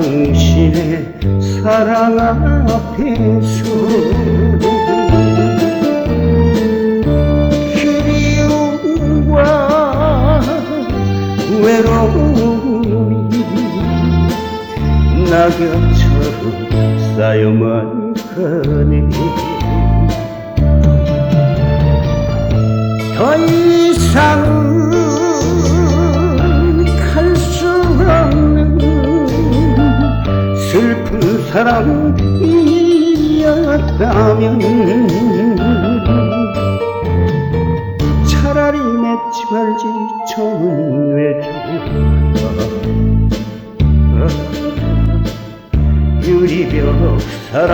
당신의 사랑 앞에서 그리움과 외로움이 낙엽처럼 쌓여만 가네. 더 이상 슬픈 사랑이었다면. 차라리 맺지 말지 저는 왜 좋아 유리벽 사랑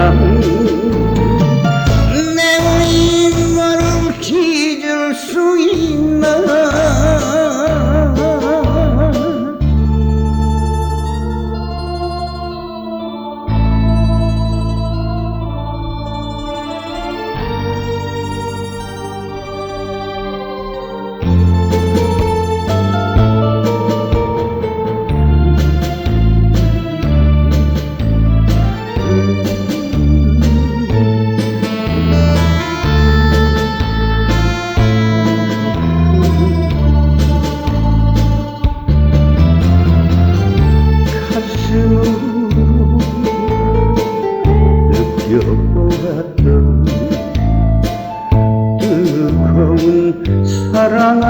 사랑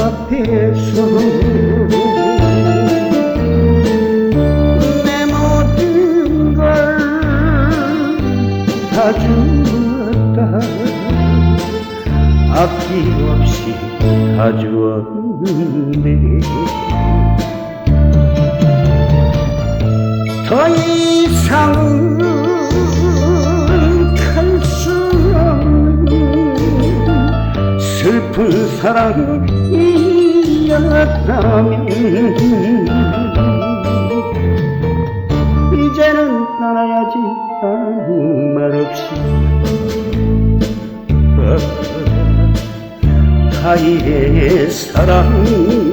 앞에서. 내 모든 걸다 주었다. 아낌없이 다 주었는데 더 이상은 슬픈 사랑이었다면 이제는 떠나야지 아무 말 없이. 사이의 사랑